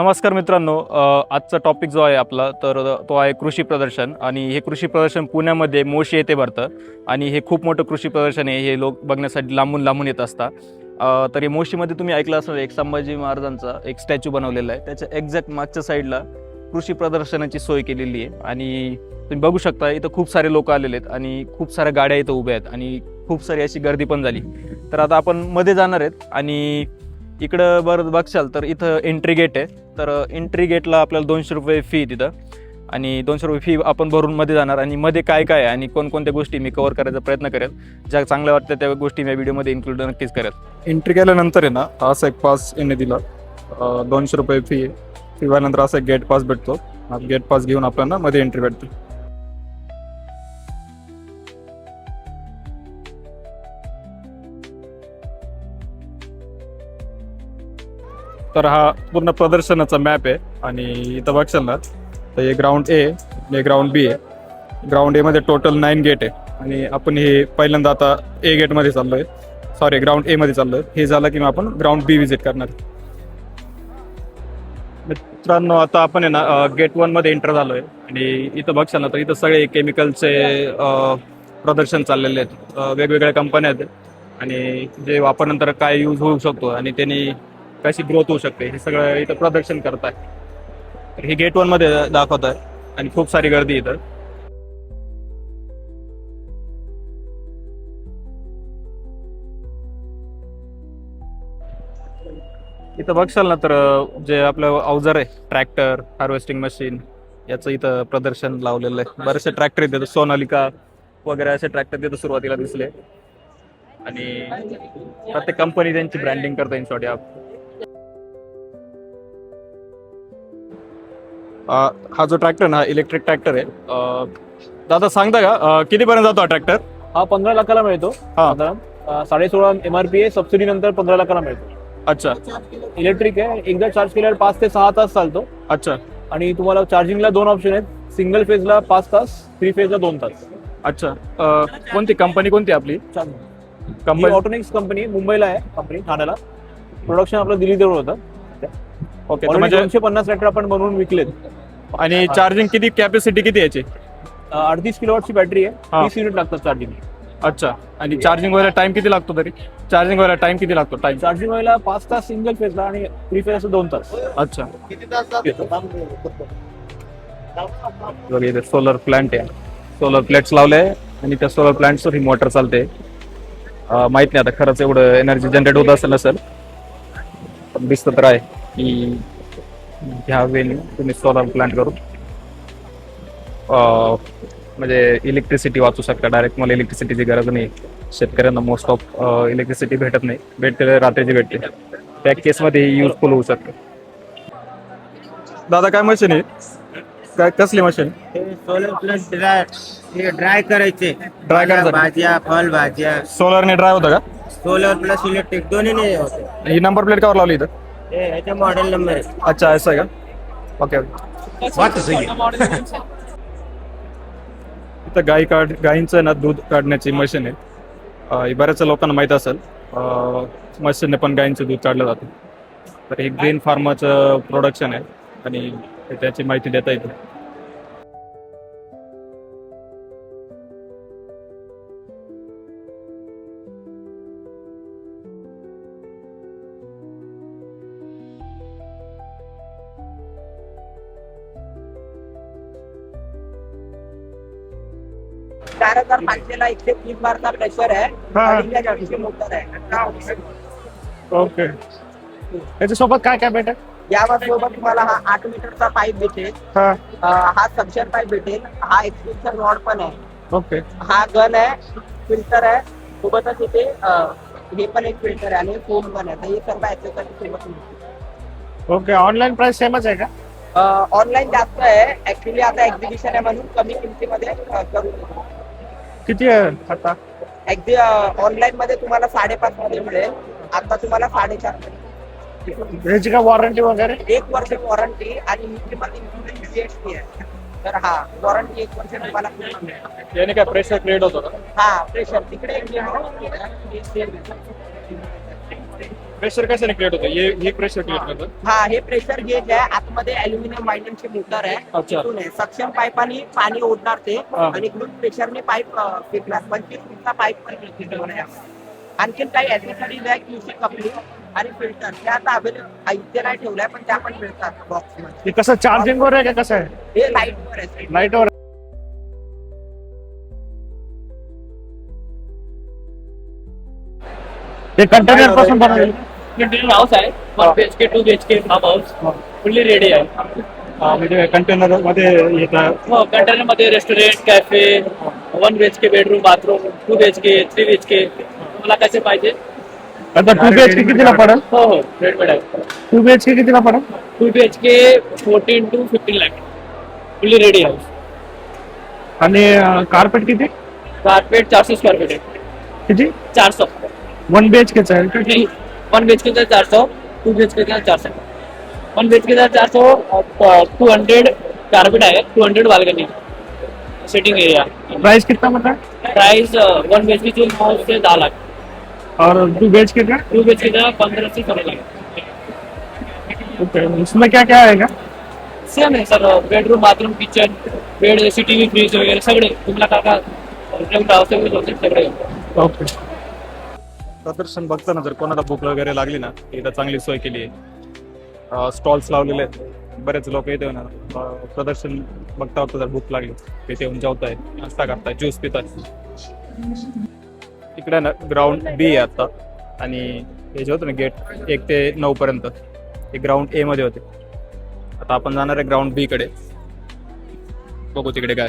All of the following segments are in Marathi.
नमस्कार मित्रांनो आजचा टॉपिक जो आहे आपला तर तो आहे कृषी प्रदर्शन. आणि हे कृषी प्रदर्शन पुण्यामध्ये मोशी येथे भरतं. आणि हे खूप मोठं कृषी प्रदर्शन आहे हे लोक बघण्यासाठी लांबून लांबून येत असतात. तर हे मोशीमध्ये तुम्ही ऐकलं असणार एक संभाजी महाराजांचा एक स्टॅच्यू बनवलेला आहे. त्याच्या एक्झॅक्ट मागच्या साईडला कृषी प्रदर्शनाची सोय केलेली आहे. आणि तुम्ही बघू शकता इथं खूप सारे लोक आलेले आहेत आणि खूप साऱ्या गाड्या इथं उभ्या आहेत. आणि खूप सारी अशी गर्दी पण झाली. तर आता आपण मध्ये जाणार आहेत. आणि इकडं बरं बघशाल तर इथं एंट्री गेट आहे. तर एंट्री गेटला आपल्याला दोनशे रुपये फी तिथं. आणि दोनशे रुपये फी आपण भरून मध्ये जाणार. आणि मध्ये काय काय आहे आणि कोणकोणत्या गोष्टी मी कव्हर करायचा प्रयत्न करेल. ज्या चांगल्या वाटतं त्या गोष्टी मी व्हिडिओमध्ये इन्क्लूड नक्कीच करेल. एंट्री केल्यानंतर आहे ना असा एक पास यांनी दिला. दोनशे रुपये फी आहे. फी नंतर असा एक गेट पास भेटतो. गेट पास घेऊन आपल्याला मध्ये एंट्री भेटते. तर हा पूर्ण प्रदर्शनाचा मॅप आहे आणि इथं बघशाल ना तर हे ग्राउंड ए हे ग्राउंड बी आहे. ग्राउंड ए मध्ये टोटल नाईन गेट आहे. आणि आपण हे पहिल्यांदा आता ए गेटमध्ये चाललोय. सॉरी ग्राउंड ए मध्ये चाललोय. हे झालं की मग आपण ग्राउंड बी व्हिजिट करणार. मित्रांनो आता आपण आहे ना गेट वनमध्ये एंटर झालोय. आणि इथं बघशाल ना तर इथं सगळे केमिकलचे प्रदर्शन चाललेले आहेत. वेगवेगळ्या कंपन्या आहेत. आणि जे वापरनंतर काय यूज होऊ शकतो आणि त्यांनी कशी ग्रोथ होऊ शकते हे सगळं इथं प्रदर्शन करताय. तर हे गेट वनमध्ये दाखवत आहे आणि खूप सारी गर्दी इथं. इथं बघशाल ना तर जे आपलं अवजार आहे ट्रॅक्टर हार्वेस्टिंग मशीन याचं इथं प्रदर्शन लावलेलं आहे. बरेचसे ट्रॅक्टर इथे सोनालिका वगैरे असे ट्रॅक्टर तिथं सुरुवातीला दिसले. आणि प्रत्येक कंपनी त्यांची ब्रँडिंग करता इन शॉर्ट हा जो ट्रॅक्टर ना इलेक्ट्रिक ट्रॅक्टर आहे. दादा सांगता का? कितीपर्यंत जातो हा ट्रॅक्टर हा पंधरा लाखाला मिळतो. हा. साधारण अं, साडेसोळा एम आर पी आहे सबसिडी नंतर पंधरा लाखाला मिळतो. अच्छा. इलेक्ट्रिक आहे. एकदा चार्ज केल्यावर पाच ते सहा तास चालतो. अच्छा. आणि तुम्हाला चार्जिंगला दोन ऑप्शन आहेत. सिंगल फेजला पाच तास थ्री फेजला दोन तास. अच्छा. अं, कोणती? कंपनी कोणती आपली? कंपनी ऑटोनिक्स कंपनी मुंबईला आहे कंपनी ठाण्याला. प्रोडक्शन आपलं दिल्ली जवळ होतं. ओके तर म्हणजे दोनशे पन्नास ट्रॅक्टर आपण बनवून विकलेत. आणि चार्जिंग किती कॅपॅसिटी किती याची? अडतीस किलोवॉटची बॅटरी आहे. हा. तीस युनिट लागतात चार्जिंग अच्छा. आणि चार्जिंग व्हायला टाइम किती लागतो तरी? चार्जिंग व्हायला टाइम किती लागतो? टाइम चार्जिंग व्हायला पाच तास सिंगल फेजला आणि थ्री फेज दोन तास. अच्छा. बघा इथे सोलर प्लांट आहे. सोलर प्लेट्स लावले आणि त्या सोलर प्लांटवर ही मोटर चालते. अं, माहीत नाही आता खरंच एवढं एनर्जी जनरेट होत असेल नसेल पण दिसतं तर आहे की ह्या वेळी तुम्ही सोलर प्लांट करून अं, म्हणजे इलेक्ट्रिसिटी वाचू शकता. डायरेक्ट मला इलेक्ट्रिसिटीची गरज नाही. शेतकऱ्यांना मोस्ट ऑफ इलेक्ट्रिसिटी भेटत नाही. भेटते रात्रीची भेटते. त्या केसमध्ये युजफुल होऊ शकतं. दादा काय मशीन आहे? काय कसली मशीन सोलर प्लस ड्राय हे ड्राय करायचे. Dry करायचं? भाज्या फळ भाज्या सोलरने ड्राय होतं का? सोलर प्लस इलेक्ट्रिक दोन्ही नाही होते. ही नंबर प्लेट कवर लावली इथं? हे ह्याचे मॉडेल नंबर आहे अच्छा असं आहे का? ओके ओके इथं गाई काढ गाईंचं ना दूध काढण्याची मशीन आहे. अं, ही बऱ्याच लोकांना माहीत असेल. मशीनने पण गाईंचं दूध काढलं जातं. तर हे ग्रीन फार्माचं प्रोडक्शन आहे. आणि त्याची माहिती देता येते. चार हजार पाचशेला एकशे तीस बारचा प्रेशर आहे. अडीचशे मोटर आहे. ओके. याच्यासोबत काय काय भेटेल? यावर सोबत तुम्हाला हा आठ मीटरचा पाईप भेटेल. हा. हा सक्शन पाईप भेटेल. हा एक्सटेन्शन रॉड पण आहे. ओके. हा गन आहे फिल्टर आहे. सोबतच इथे हे पण एक फिल्टर आहे आणि फोम पण आहे. हे सर्व accessories सोबत. ओके. ऑनलाईन प्राइस सेमच आहे का? ऑनलाईन जास्त आहे. ऍक्च्युली आता एक्झिबिशन आहे म्हणून कमी किमतीमध्ये करू शकतो. किती आहे आता ऑनलाईन मध्ये तुम्हाला साडेपाच मध्ये मिळेल. आता तुम्हाला साडेचारमध्ये. याची काय वॉरंटी वगैरे? एक वर्ष वॉरंटी आणि जीएसटी आहे. तर हा वॉरंटी एक वर्ष तुम्हाला पूर्ण मिळेल. याने काय प्रेशर क्रिएट होतो का? हा प्रेशर तिकडे एक प्रेशर कशाने क्रिएट होतं? हे हे प्रेशर क्रिएट करतं? हा हे प्रेशर गेज आहे. आतमध्ये अल्युमिनियम वायंडरची मोटर आहे. अच्छा. तिथून आहे. सक्शन पाईपाने पाणी ओढणार ते. हा. आणि ग्रुप प्रेशरने पाईप फिरणार. पंचवीस फुटचा पाईप पण तुम्हाला यामध्ये. आणखीन काही ऍक्सेसरीज आहे क्यूसी कपली आणि फिल्टर त्या आता अवेलेबल इथे नाही ठेवलंय पण त्या पण मिळतात बॉक्समध्ये हे कसं चार्जिंग वर आहे का कसं आहे? हे लाइट वर आहे लाइट वर. कंटेनरपासून बनवलेलं कंटेनर हाऊस आहे. One B H K two B H K farm house fully ready आहे. हा, म्हणजे कंटेनरमध्ये येतात हो कंटेनरमध्ये restaurant cafe one B H K bedroom bathroom two B H K three B H K तुम्हाला कसे पाहिजे? आता टू बी एच के कितीला पडेल? हो हो रेडमेड आहे. टू बी एच के कितीला पडेल? Two B H K fourteen two fifteen lakh fully ready house आणि कार्पेट किती? कारपेट चारशे स्क्वेअर फीट आहे. किती? चार सौ वन बी एच केचा आहे. वन बी एच के चार सौ टू बी एच के चार सौ। वन बी एच के चार सौ टू हंड्रेड कारपेट आहे two hundred balcony sitting area price कितना बता price one B H K नौ से दस लाख. और टू बी एच के का टू बी एच के का पंद्रह से सोलह लाख. इसमें क्या क्या आएगा? सेम आहे sir bedroom bathroom kitchen bed AC T V fridge वगैरे सगळे. तुम्हाला काय काय सगळे. ओके प्रदर्शन बघताना जर कोणाला भूक वगैरे लागली ना इथं चांगली सोय केली आहे. स्टॉल्स लावलेले आहेत. बरेच लोक इथे ना प्रदर्शन बघता बघता जर भूक लागली तिथे येऊन जेवताय नाश्ता करताय ज्यूस पिताय. इकडे ना ग्राउंड बी आहे आता. आणि हे जे होतं ना गेट एक ते नऊ पर्यंत. हे ग्राउंड ए मध्ये होते. आता आपण जाणार आहे ग्राउंड बी कडे. बघू तिकडे काय.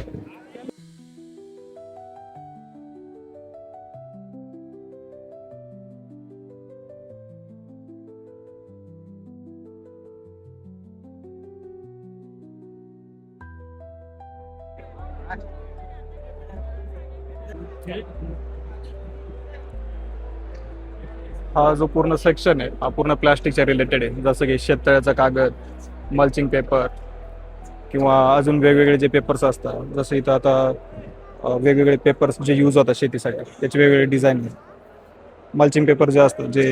हा जो पूर्ण सेक्शन आहे हा पूर्ण प्लास्टिकच्या रिलेटेड आहे. जसं की शेततळ्याचा कागद मल्चिंग पेपर किंवा अजून वेगवेगळे जे पेपर्स असतात जसं इथं आता वेगवेगळे पेपर्स जे यूज होतात शेतीसाठी त्याचे वेगवेगळे डिझाईन मल्चिंग पेपर जे असतं जे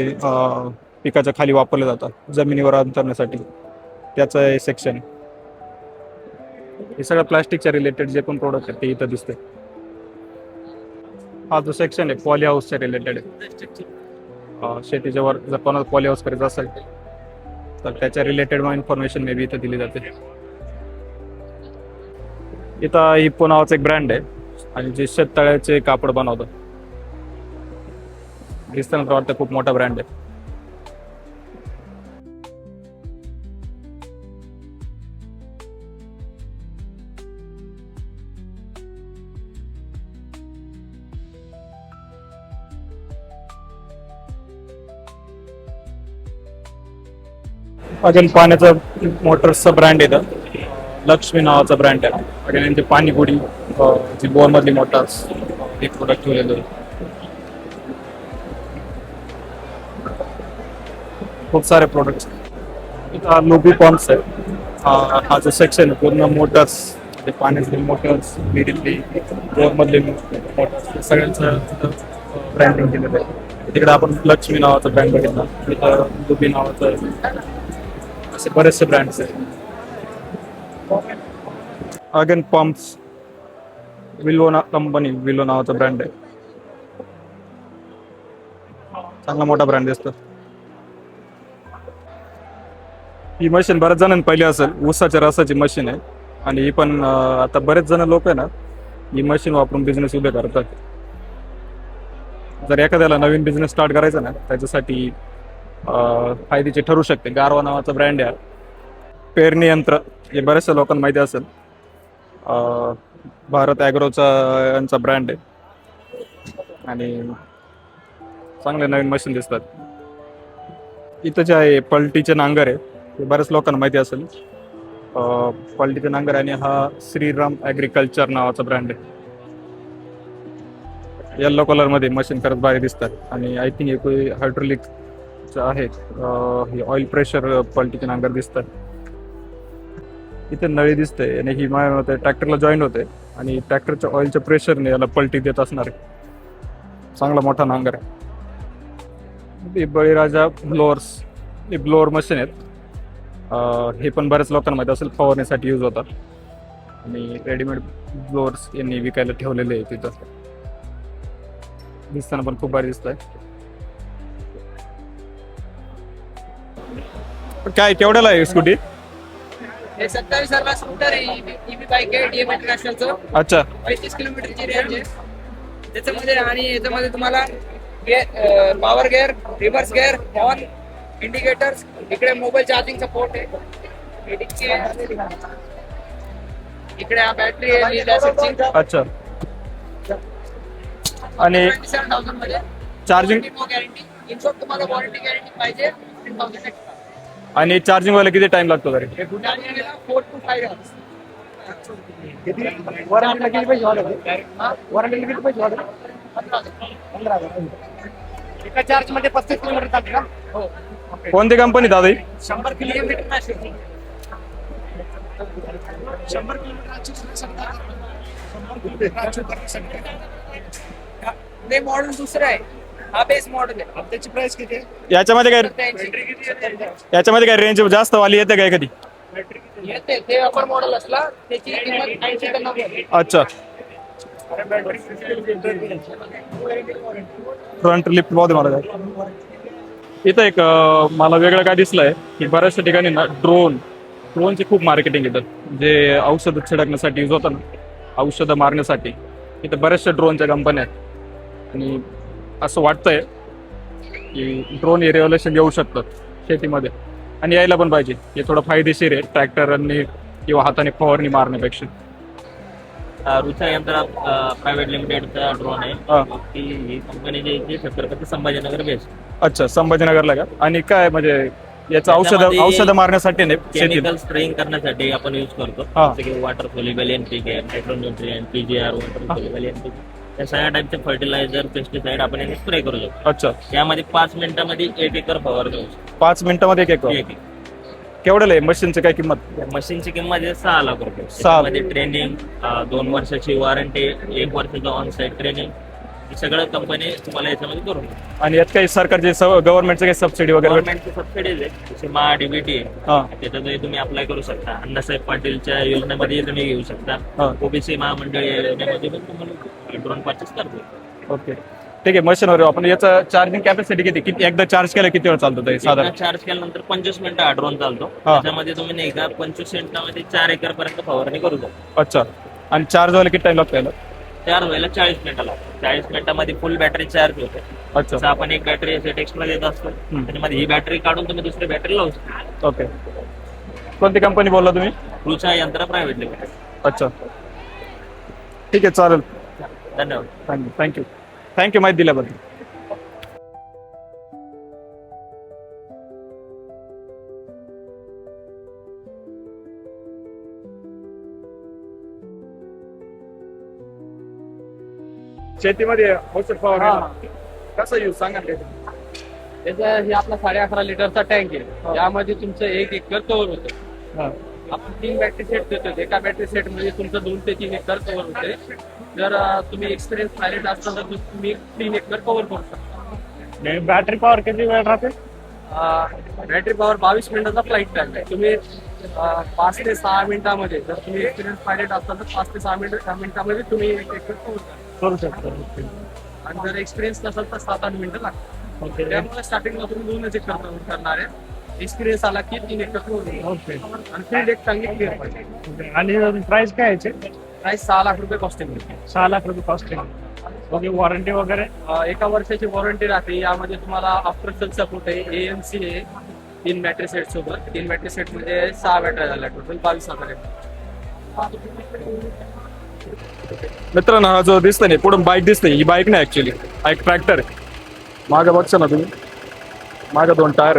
पिकाच्या खाली वापरले जातात जमिनीवर अंतरण्यासाठी त्याचं हे सेक्शन हे सगळं प्लास्टिकच्या रिलेटेड जे पण प्रोडक्ट आहेत ते इथं दिसते हा जो सेक्शन आहे पॉली हाऊसच्या रिलेटेड आहे. शेतीच्या वर जर कोणाला पॉली हाऊस करायचं असेल तर त्याच्या रिलेटेड मग इन्फॉर्मेशन मे बी इथं दिली जाते. इथं हिप्पो नावाचं एक ब्रँड आहे आणि जे शेततळ्याचे कापड बनवतं दिसताना वाटतं खूप मोठा ब्रँड आहे. अजून पाण्याचा मोटर्सचा ब्रँड येतं. लक्ष्मी नावाचा ब्रँड आहे. अगेन यांचे पाणीपुडी अं, जी मोटर्स हे प्रोडक्ट ठेवलेलं आहे. खूप सारे प्रोडक्ट्स इथं लोबी पॉम्प्स आहे हा हा जो सेक्शन आहे पूर्ण मोटर्स ते पाण्यातले मोटर्स विहिरीतली बोरमधले मोटर्स सगळ्यांचं ब्रँडिंग केलेलं आहे. तिकडे आपण लक्ष्मी नावाचा ब्रँड बघितला. तिथं लोबी नावाचं असे बरेचसे ब्रँड्स आहेत. अगेन पंप्स विल्वो ना कंपनी विलो नावाचा ब्रँड आहे. चांगला मोठा ब्रँड दिसतो ही मशीन बऱ्याच जणांनी पहिली असेल ऊसाच्या रसाची मशीन आहे. आणि ही पण आता बरेच जण लोक आहे ना ही मशीन वापरून बिझनेस उभे करतात. जर एखाद्याला नवीन बिझनेस स्टार्ट करायचा ना त्याच्यासाठी फायदेचे ठरू शकते. गारवा नावाचा ब्रँड आहे. पेरणी यंत्र हे बऱ्याचशा लोकांना माहिती असेल. भारत ॲग्रोचा यांचा ब्रँड आहे. आणि चांगले नवीन मशीन दिसतात. इथं जे आहे पलटीचे नांगर आहे हे बऱ्याच लोकांना माहिती असेल. पलटीचे नांगर आणि हा श्रीराम ॲग्रिकल्चर नावाचा ब्रँड आहे. येल्लो कलरमध्ये मशीन करत भारी दिसतात. आणि आय थिंक एक हायड्रोलिक आहेत हे ऑइल प्रेशर पलटीचे नांगर दिसतात इथे नळी दिसते आणि ही माय ट्रॅक्टरला जॉईन होते आणि ट्रॅक्टरच्या ऑइलच्या प्रेशरने याला पलटी देत असणार आहे. चांगला मोठा नांगर आहे. बळीराजा ब्लोअर्स हे ब्लोअर मशीन आहेत. हे पण बऱ्याच लोकांना माहिती असेल फवारण्यासाठी यूज होतात. आणि रेडीमेड ब्लोअर्स यांनी विकायला ठेवलेले आहे तिथं दिसताना पण खूप भारी दिसत आहे काय केवढ्याला आहे स्कूटी हे सत्तावीस हजार स्कूटर आहे बाईक आहे डीएम इंटरनॅशनलचं अच्छा. पैतीस किलोमीटरची रेंज आहे. त्याच्यामध्ये आणि याच्यामध्ये तुम्हाला power gear reverse gear horn indicators इकडे मोबाईल चार्जिंग सपोर्ट आहे. इकडे हा बॅटरी आहे अच्छा. आणि चार्जिंग गॅरंटी तुम्हाला वॉरंटी गॅरंटी पाहिजे. आणि चार्जिंग व्हायला किती टाइम लागतो तरी एका चार्जमध्ये पस्तीस किलोमीटर चालते का? हो. कोणती कंपनी दादा शंभर किलोमीटर शंभर ते मॉडेल दुसरं आहे. हा बेस मॉडेल आहे. त्याची प्राइस किती आहे? याच्यामध्ये काय याच्यामध्ये काय रेंज जास्त वाली येते काय कधी? येते. ते अपर मॉडेल असला त्याची किंमत ऐंशी ते नव्वद अच्छा. फ्रंट लिफ्ट बहुत मला काय? इथं एक अं, मला वेगळं काय दिसलंय की बऱ्याचशा ठिकाणी ना ड्रोन ड्रोनचे खूप मार्केटिंग येतं जे औषधं छिडकण्यासाठी यूज होतं ना औषधं मारण्यासाठी इथं बऱ्याचशा ड्रोनच्या कंपन्या आहेत. आणि असं वाटतंय की ड्रोन हे रेव्होल्युशन येऊ शकतं शेतीमध्ये. आणि यायला पण पाहिजे. हे थोडं फायदेशीर आहे ट्रॅक्टरांनी किंवा हाताने फवारणी मारण्यापेक्षा. रुचा यंत्रा प्रायव्हेट लिमिटेडचा ड्रोन आहे. हा. ती ही कंपनी जी आहे ती छत्रपती संभाजीनगर बेस्ट अच्छा संभाजीनगरला का? आणि काय म्हणजे याचं औषध त्याच्यामध्ये औषधं मारण्यासाठी नाही केमिकल स्प्रेइंग करण्यासाठी आपण यूज करतो. हा. जसं की water soluble NPK nitro nutrient PGR water soluble NPK या सगळ्या टाईपचे फर्टिलायझर पेस्टिसाइड आपण याने स्प्रे करू शकतो. अच्छा. यामध्ये पाच मिनिटांमध्ये एक एकर फवार देऊ शकतो. पाच मिनिटामध्ये एक एक एक एकर. केवढ्याला आहे मशीनची काय किंमत? मशीनची किंमत आहे सहा लाख रुपये. सहा. त्याच्यामध्ये ट्रेनिंग दोन वर्षाची वॉरंटी एक वर्षाचं ऑन साईट ट्रेनिंग सगळं कंपनी तुम्हाला याच्यामध्ये करून. आणि यात काही सरकारचे गव्हर्नमेंटचे काही सबसिडी वगैरे भेट- गव्हर्नमेंटची सबसिडीज आहे जसे महा डीबीटी आहे हा. त्याच्यातही तुम्ही अप्लाय करू शकता. अण्णासाहेब पाटीलच्या योजनेमध्ये तुम्ही घेऊ शकता. ओबीसी महामंडळ या योजनेमध्ये पण तुम्हाला ड्रोन परचेस करतो ओके. ठीक आहे मशीनवर आपण याचं चार्जिंग कॅपॅसिटी किती? किती एकदा चार्ज केलं किती वेळ चालतो ते साधारण? चार्ज केल्यानंतर पंचवीस मिनिटं हा ड्रोन चालतो. हा. त्याच्यामध्ये तुम्ही नाही का पंचवीस मिनिटामध्ये चार एकर पर्यंत फवारणी करू शकता. अच्छा. आणि चार्ज व्हायला किती टाइम लागतो याला? चार्ज व्हायला चाळीस मिनिटं लागतात. चाळीस मिनिटामध्ये फुल बॅटरी चार्ज होते. अच्छा. जसं आपण एक बॅटरी असे टेक्स्टला देत असतो त्याच्यामध्ये ही बॅटरी काढून तुम्ही दुसरी बॅटरी लावू शकता. ओके. कोणती कंपनी बोलला तुम्ही? रुचा यंत्र प्रायव्हेट लिमिटेड अच्छा. ठीक आहे चालेल. धन्यवाद. थँक्यू थँक्यू थँक्यू माहिती दिल्याबद्दल. शेतीमध्ये औषध फवारणी कसं यूज सांगा काही. त्याचा हे आपला साडे अकरा लिटरचा टँक आहे. यामध्ये तुमचं एक एकर कव्हर होतं. हा. आपण तीन बॅटरी सेट देतो एका बॅटरी सेटमध्ये तुमचं दोन ते तीन एकर कव्हर होते जर तुम्ही एक्सपिरियन्स पायलट असाल तर तुम्ही तीन एकर कव्हर करू शकता. बॅटरी पॉवर किती वेळ राहते? बॅटरी पॉवर बावीस मिनिटाचा फ्लाईट टाइम आहे. तुम्ही पाच ते सहा मिनिटामध्ये जर तुम्ही एक्सपिरियन्स पायलट असाल तर पाच ते सहा मिनिट सहा मिनिटामध्ये तुम्ही एक एकर कव्हर करा शकतो. आणि जर एक्सपिरियन्स नसेल तर सात आठ मिनिटं लागतात. त्यामुळे स्टार्टिंगला तुम्ही दोनच cover करणार आहे. एक्सपिरियन्स आला की तीन होईल. ओके आणि फील्ड एक चांगली क्लिअर पाहिजे. आणि प्राइस काय याचे प्राइस सहा लाख रुपये कॉस्टिंग सहा लाख रुपये कॉस्टिंग ओके वॉरंटी वगैरे? एका वर्षाची वॉरंटी राहते. यामध्ये तुम्हाला आफ्टर सेल सपोर्ट आहे एएमसी आहे तीन बॅटरी सेट सोबत. तीन बॅटरी सेट म्हणजे सहा बॅटरी झाल्या टोटल बावीस हजार आहे. मित्रांनो हा जो दिसतोय ना पुढून बाईक दिसते ही बाईक नाही ऍक्च्युली हा एक ट्रॅक्टर आहे. मागं बघता ना तुम्ही. मागं दोन टायर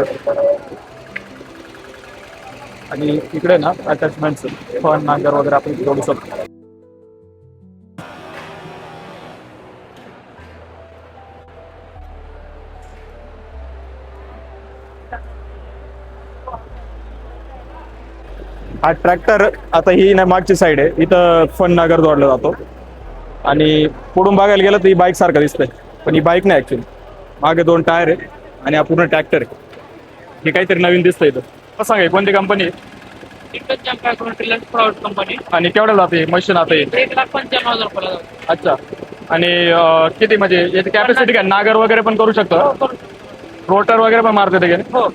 आणि इकडे ना अटॅचमेंट फन नांगर वगैरे आपण जोडू शकतो. हा ट्रॅक्टर आता ही ना मागची साईड आहे. इथं फन नागर जोडला जातो. आणि पुढून बघायला गेलं तर ही बाईक सारखं दिसतंय. पण ही बाईक नाही ऍक्च्युली मागे दोन टायर आहे आणि हा पूर्ण ट्रॅक्टर आहे. हे काहीतरी नवीन दिसतं इथं. कसं सांगा कोणती कंपनी आहे? रिलायन्स प्रायव्हेट कंपनी आणि केवढं जाते? मशीन आता हे? एक लाख पंच्याण्णव हजार रुपयाला जातो अच्छा. आणि अं, किती म्हणजे याची कॅपॅसिटी काय? नागर वगैरे पण करू शकतो? रोटर वगैरे पण मारते ते हो.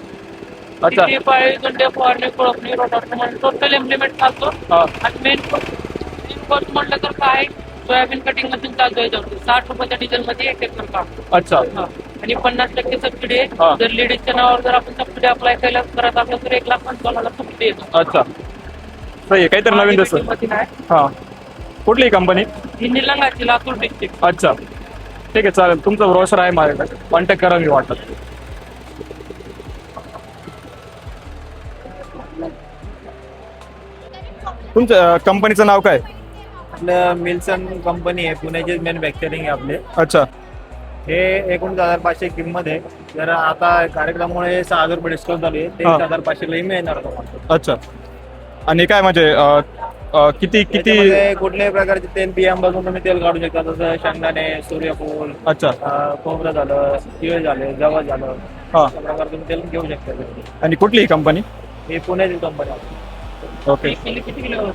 अच्छा. फवारणी कोळपणी रोटर. म्हणजे टोटल इम्प्लिमेंट चालतो हा. आणि मेन कॉस्ट म्हटलं तर काय? सोयाबीन कटिंग मशीन चालतो साठ रुपयाच्या डिझेल मध्ये एक एकर काम. अच्छा. हा. आणि पन्नास टक्के सबसिडी हा. आहे जर लेडीजच्या नावावर जर आपण सबसिडी अप्लाय केलं करत असलं तर एक लाख पंचावन्न हजार सबसिडी येतो. अच्छा. सही आहे. काहीतरी नवीन आहे हां. कुठली कंपनी ही निलंगाची लातूर डिस्ट्रिक्ट अच्छा. ठीक आहे चालेल. तुमचा ब्रोशर आहे माझ्याकडे. कॉन्टॅक्ट करा मी वाटत. तुमच्या कंपनीचं नाव काय? आपलं मिल्सन कंपनी आहे पुण्याची मॅन्युफॅक्चरिंग आहे आपले. अच्छा. हे एकोणीस हजार पाचशे किंमत आहे. जर आता कार्यक्रमामुळे सहा हजार रुपये डिस्काउंट झाली. आहे तेवीस. हजार पाचशेलाही मिळणार तुम्हाला. अच्छा. आणि काय म्हणजे अं, अं, किती किती त्याच्यामध्ये कुठल्याही प्रकारचे तेल बियांपासून तुम्ही तेल काढू शकता. जसं शेंगदाणे सूर्यफूल अच्छा. अं, खोबरं झालं तीळ झाले जवळ झालं. हा. अशा प्रकारे तुम्ही तेल घेऊ शकता. आणि कुठली कंपनी ही पुण्याची कंपनी आहे. ओके किती किलो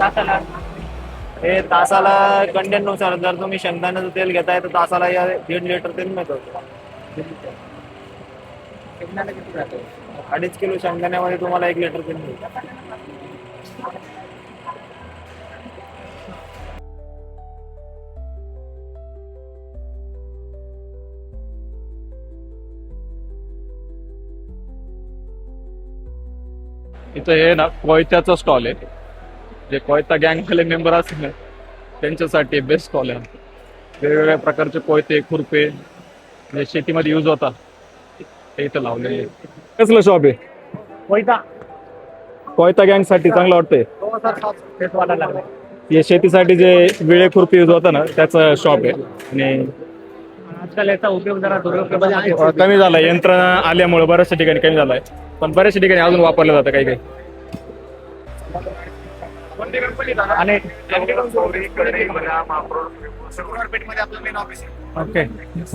तासाला हे तासाला कंटेंटनुसार जर तुम्ही शेंगदाण्याचं तेल घेताय तर तासाला या दीड लिटर तेल मिळतं. अडीच किलो शेंगदाण्यामध्ये तुम्हाला एक लिटर तेल मिळतं. इथं हे ना कोयत्याचा स्टॉल आहे. जे कोयता गँगवाले मेंबर असतील ना त्यांच्यासाठी बेस्ट स्टॉल आहे. वेगवेगळ्या प्रकारचे कोयते खुरपे जे शेतीमध्ये यूज होतात. ते इथं लावलेले आहे. कसलं शॉप आहे? कोयता. कोयता गँगसाठी चांगलं वाटतंय. दोन हजार सात तेच वाटायला लागले हे शेतीसाठी जे विळे खुरपी यूज होता ना त्याचं शॉप आहे. आणि आजकाल याचा उपयोग जरा कमी झालाय. यंत्रणा आल्यामुळे बऱ्याचशा ठिकाणी कमी झालाय. पण बऱ्याचशा ठिकाणी अजून वापरलं जातं काही काही. आणि पेठमध्ये आपलं मेन ऑफिस आहे ओके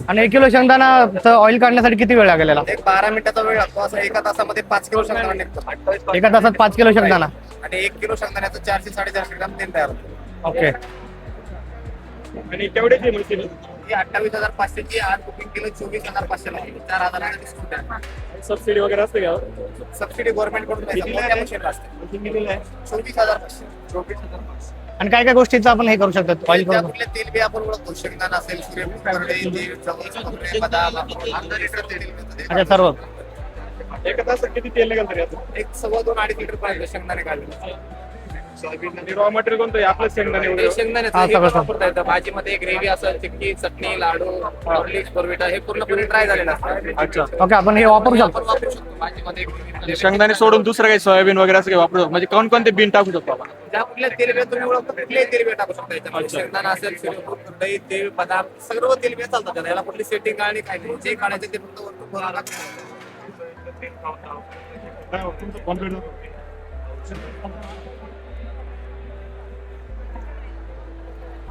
आणि एक किलो शेंगदाणा ऑइल काढण्यासाठी किती वेळ लागलेला एक बारा मिनिटाचा वेळ लागतो. असं एका तासामध्ये पाच किलो शेंगदाणा निघतो. एका तासात पाच किलो शेंगदाणा. आणि एक किलो शेंगदाण्याचं चारशे साडेचारशे ग्राम तेल तयार होतं. ओके आणि केवढ्याची मशीन ही अठ्ठावीस हजार पाचशेची आज बुकिंग केलं चोवीस हजार पाचशेला. आहे. चार हजाराचा डिस्काउंट आहे सबसिडी वगैरे असते का? सबसिडी गव्हर्नमेंटकडून असते. चोवीस हजार पाचशे. चोवीस हजार पाचशे. आणि काय काय गोष्टीचं आपण हे करू शकतो? ऑइल करून तेल बी आपण ओळखतो शेंगदाणा असेल सूर्यफूल करडे तेल जवळ खोबरे, बदाम आपण अर्धा लिटर तेल मिळतं ते. अच्छा सर्व. एका तासात किती तेल निघाल तरी? एक सव्वा दोन अडीच लिटर पाहिजे शेंगदाणे काढले आणि रॉ मटेरियल कोणतं आहे? आपलं शेंगदाणे हे वगैरे. शेंगदाण्याचं हा, हे सगळं पण वापरता येतं. भाजीमध्ये ग्रेव्ही असेल चिक्की चटणी लाडू बोर्विटा हे पूर्णपणे ड्राय झालेलं असतं. अच्छा. ओके आपण हे वापरू शकतो. आपण वापरू शकतो. भाजीमध्ये gravy शेंगदाणे सोडून दुसरं काही सोयाबीन वगैरे असं काही वापरू शकतो? म्हणजे कोणकोणते बिन टाकू शकतो आपण? ज्या कुठल्या तेलबिया तुम्ही ओळखतो कुठल्याही तेलबिया टाकू शकता याच्यामध्ये. शेंगदाणा असेल सूर्यफूल दही तेल बदाम सर्व तेलबिया चालतात त्याला. याला कुठली सेटिंग काढणी काय नाही. जे काढायचे ते फक्त वरतून भरावं लागतं. एक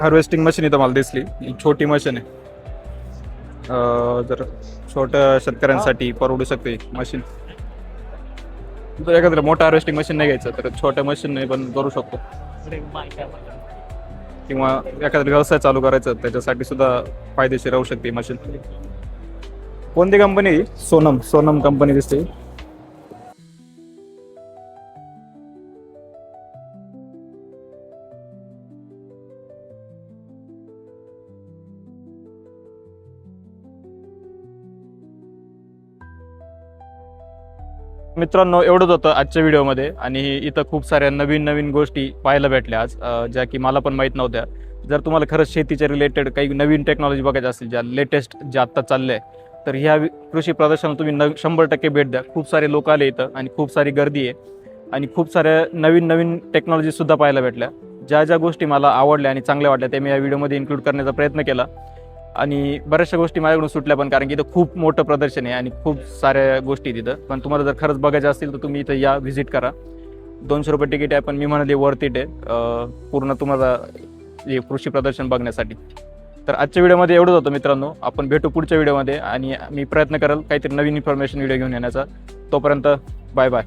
हार्वेस्टिंग मशीन इथं मला दिसली. ही छोटी मशीन आहे. अं, जर छोट्या शेतकऱ्यांसाठी परवडू शकते मशीन. जर एखाद्याला मोठं हार्वेस्टिंग मशीन नाही घ्यायचं तर छोट्या मशीनने पण करू शकतो. किंवा एखादा व्यवसाय चालू करायचा त्याच्यासाठी सुद्धा फायदेशीर राहू शकते मशीन. कोणती कंपनी सोनम सोनम कंपनी दिसते. मित्रांनो एवढंच होतं आजच्या व्हिडिओमध्ये. आणि इथं खूप साऱ्या नवीन नवीन गोष्टी पाहायला भेटल्या आज ज्या की मला पण माहीत नव्हत्या. जर तुम्हाला खरंच शेतीच्या रिलेटेड काही नवीन टेक्नॉलॉजी बघायच्या असतील ज्या लेटेस्ट ज्या आत्ता चालल्या आहे तर ह्या कृषी प्रदर्शनाला तुम्ही न शंभर टक्के भेट द्या. खूप सारे लोक आले इथं आणि खूप सारी गर्दी आहे. आणि खूप साऱ्या नवीन नवीन टेक्नॉलॉजीसुद्धा पाहायला भेटल्या. ज्या ज्या गोष्टी मला आवडल्या आणि चांगल्या वाटल्या ते मी या व्हिडिओमध्ये इन्क्लूड करण्याचा प्रयत्न केला. आणि बऱ्याचशा गोष्टी माझ्याकडून सुटल्या पण कारण की इथं खूप मोठं प्रदर्शन आहे आणि खूप साऱ्या गोष्टी तिथं पण तुम्हाला जर खरंच बघायचं असतील तर तुम्ही इथं या व्हिजिट करा. दोनशे रुपये तिकीट आहे पण मी म्हणाले वर्थ इट आहे. पूर्ण तुम्हाला हे कृषी प्रदर्शन बघण्यासाठी. तर आजच्या व्हिडिओमध्ये एवढंच होतं मित्रांनो. आपण भेटू पुढच्या व्हिडिओमध्ये आणि मी प्रयत्न करेल काहीतरी नवीन इन्फॉर्मेशन व्हिडिओ घेऊन येण्याचा. तोपर्यंत बाय बाय